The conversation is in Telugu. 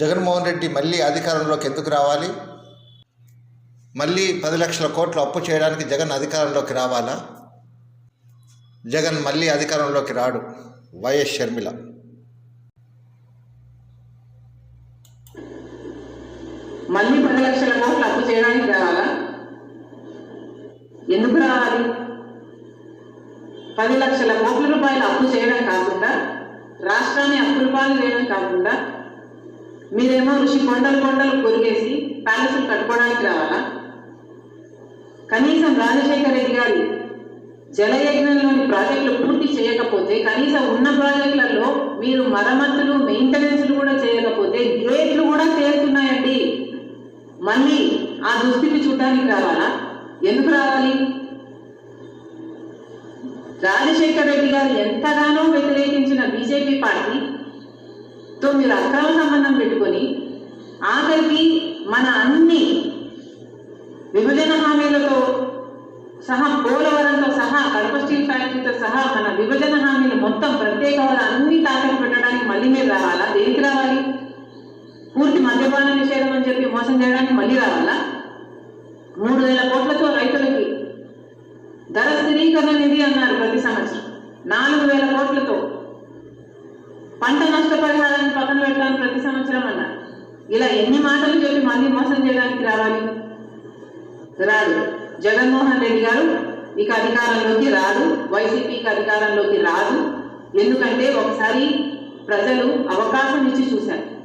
జగన్మోహన్ రెడ్డి మళ్ళీ అధికారంలోకి ఎందుకు రావాలి? మళ్ళీ పది లక్షల కోట్లు అప్పు చేయడానికి జగన్ అధికారంలోకి రావాలా? జగన్ మళ్ళీ అధికారంలోకి రాడు. వైఎస్ షర్మిల. మళ్ళీ పది లక్షల కోట్లు అప్పు చేయడానికి రావాలా? ఎందుకు రావాలి? పది లక్షల కోట్ల రూపాయలు అప్పు చేయడం కాకుండా రాష్ట్రాన్ని అప్పు రూపాయలు చేయడం కాకుండా మీరేమో ఋషి కొండలు కొండలు కొరిగేసి ప్యాలెస్లు కట్టుకోవడానికి రావాలా? కనీసం రాజశేఖర రెడ్డి గారి జలయజ్ఞంలోని ప్రాజెక్టులు పూర్తి చేయకపోతే కనీసం ఉన్న ప్రాజెక్టులలో మీరు మరమ్మతులు మెయింటెనెన్స్లు కూడా చేయకపోతే గేట్లు కూడా చేస్తున్నాయండి మళ్ళీ ఆ దుస్థితి చూడడానికి రావాలా? ఎందుకు రావాలి? రాజశేఖర రెడ్డి గారు ఎంతగానో వ్యతిరేకించిన బీజేపీ పార్టీ మీరు అక్రమ సంబంధం పెట్టుకొని ఆఖరికి మన అన్ని విభజన హామీలతో సహా పోలవరంతో సహా కడప స్టీల్ ఫ్యాక్టరీతో సహా మన విభజన హామీలు మొత్తం ప్రత్యేక అన్ని తాకట్టు పెట్టడానికి మళ్ళీ మీరు రావాలా? దేనికి రావాలి? పూర్తి మద్యపాన నిషేధం అని చెప్పి మోసం చేయడానికి మళ్ళీ రావాలా? మూడు వేల కోట్లతో రైతులకి ధర స్థిరీకరణ నిధి అన్నారు ప్రతి సంవత్సరం. నాలుగు వేల కోట్లతో. పంట నష్టపరిహారాన్ని పక్కన పెట్టడానికి ప్రతి సంవత్సరం అన్న. ఇలా ఎన్ని మాటలు చెప్పి మళ్ళీ మోసం చేయడానికి రావాలి? రాదు. జగన్మోహన్ రెడ్డి గారు ఇక అధికారంలోకి రాదు. వైసీపీకి అధికారంలోకి రాదు. ఎందుకంటే ఒకసారి ప్రజలు అవకాశం ఇచ్చి చూశారు.